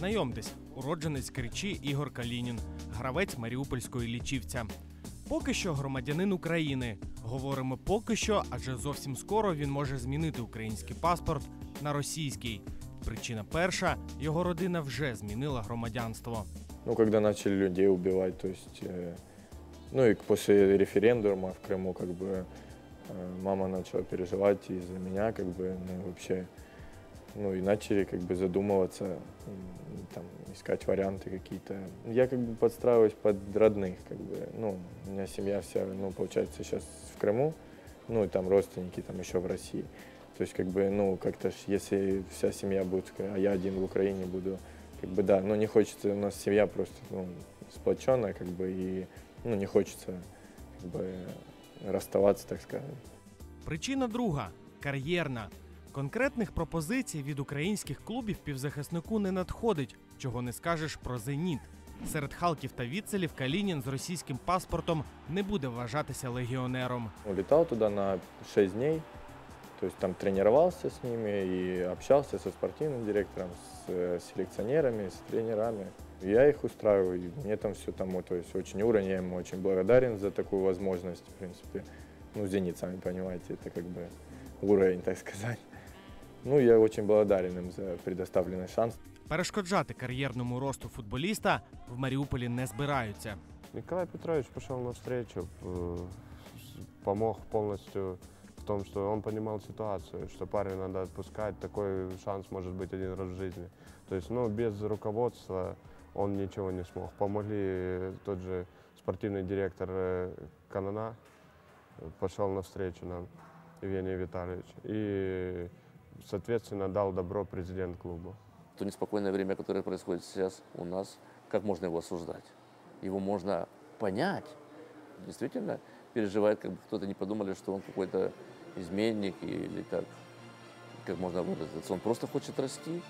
Знайомтесь, уродженець Кричі Ігор Калінін, гравець Маріупольської лічівця. Поки що громадянин України. Говоримо поки що, адже зовсім скоро він може змінити український паспорт на російський. Причина перша його родина вже змінила громадянство. Ну, когда начали людей убивать, то есть, э, ну и после референдума в Крыму, как бы, э, мама начала переживать из-за меня, как бы, ну, вообще, ну, и начали, как бы, задумываться, м, там, искать варианты какие-то. Я, как бы, подстраиваюсь под родных, как бы, ну, у меня семья вся, ну, получается, сейчас в Крыму, ну, и там родственники там еще в России. То есть, как бы, ну, как-то, ж, если вся семья будет, а я один в Украине буду, как бы, да, ну, не хочется, у нас семья просто, ну, сплоченная, как бы, и, ну, не хочется, как бы, расставаться, так скажем. Причина друга кар'єрна. Конкретних пропозицій від українських клубів півзахиснику не надходить, чого не скажеш про зеніт. Серед Халків та Віцелів Калінін з російським паспортом не буде вважатися легіонером. Улетал туда на 6 дней, то есть там тренировался с ними и общался со спортивным директором, с э, селекционерами, с тренерами. Я их устраиваю, и мне там все там, то есть очень уровень, я ему очень благодарен за такую возможность, в принципе. Ну, «Зенит», сами понимаете, это как бы уровень, так сказать. Ну, я очень благодарен им за предоставленный шанс. Перешкоджати кар'єрному росту футболіста в Маріуполі не збираються. Николай Петрович пошел навстречу, э, с- помог полностью в том, что он понимал ситуацию, что парня надо отпускать, такой шанс может быть один раз в жизни. То есть, ну, без руководства он ничего не смог. Помогли э, тот же спортивный директор э, Канана, э, пошел навстречу нам, Евгений Витальевич, и, соответственно, дал добро президент клуба. То неспокойное время, которое происходит сейчас у нас, как можно его осуждать? Его можно понять. Действительно переживает, как бы кто-то не подумали, что он какой-то изменник или как, как можно выразиться. Он просто хочет расти.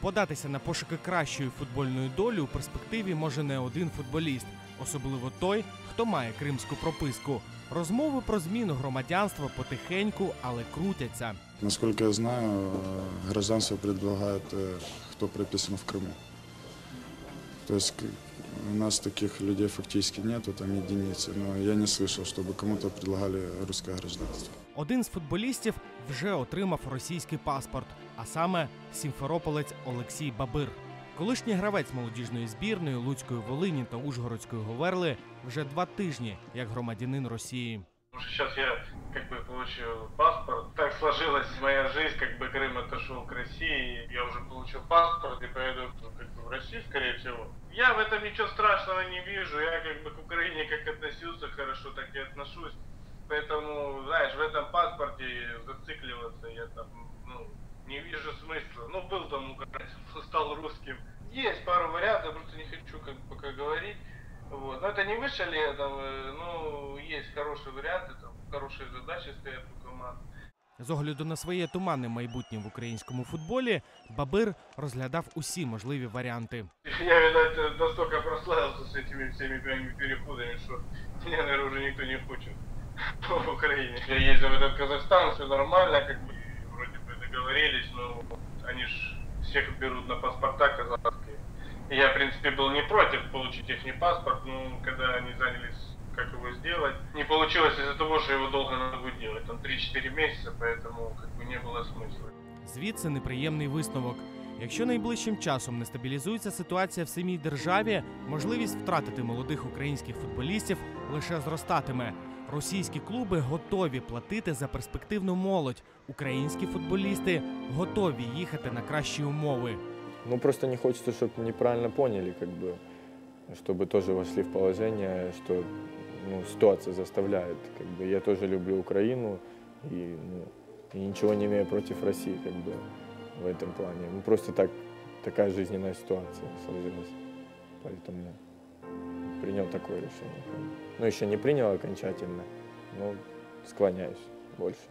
Податися на пошуки кращої футбольної долі у перспективі може не один футболіст, особливо той, хто має кримську прописку. Розмови про зміну громадянства потихеньку, але крутяться. Насколько я знаю, э, гражданство предлагает, э, кто прописан в Крыму. То есть к- у нас таких людей фактически нету, там единицы, но я не слышал, чтобы кому-то предлагали русское гражданство. Один з футболістів вже отримав російський паспорт, а саме сімферополець Олексій Бабир. Колишній гравець молодіжної збірної Луцької Волині та Ужгородської Говерли вже два тижні як громадянин Росії. Потому что сейчас я как бы получил паспорт. Так сложилась моя жизнь, как бы Крым отошел к России. Я уже получил паспорт и поеду ну, как бы в Россию, скорее всего. Я в этом ничего страшного не вижу. Я как бы к Украине как относился хорошо, так и отношусь. Поэтому, знаешь, в этом паспорте зацикливаться я там, ну, не вижу смысла. Ну, был там украинцем, стал русским. Есть пару вариантов, просто не хочу как бы пока говорить. Вот. Но это не выше летом, э, ну, есть хорошие варианты, там, хорошие задачи стоят у команд. З огляду на своє туманне майбутнє в українському футболі, Бабир розглядав усі можливі варіанти. Я, видать, настолько прославился с этими всеми прямыми переходами, что меня, наверное, уже никто не хочет в Украине. Я ездил в этот Казахстан, все нормально, как бы, вроде бы договорились, но они ж всех берут на паспорта казахские. И я, в принципе, был не против получить их паспорт, но когда они занялись, как его сделать, не получилось из-за того, что его долго надо будет делать, там 3-4 месяца, поэтому как бы не было смысла. Звідси неприємний висновок. Якщо найближчим часом не стабілізується ситуація в самій державі, можливість втратити молодих українських футболістів лише зростатиме. Російські клуби готові платити за перспективну молодь. Українські футболісти готові їхати на кращі умови. Ну, просто не хочется, чтобы неправильно поняли, как бы, Чтобы тоже вошли в положение, что ну, ситуация заставляет. Как бы, я тоже люблю Украину и, ну, и ничего не имею против России как бы, в этом плане. Ну, просто так, такая жизненная ситуация сложилась. Поэтому принял такое решение. Ну, еще не принял окончательно, но склоняюсь больше.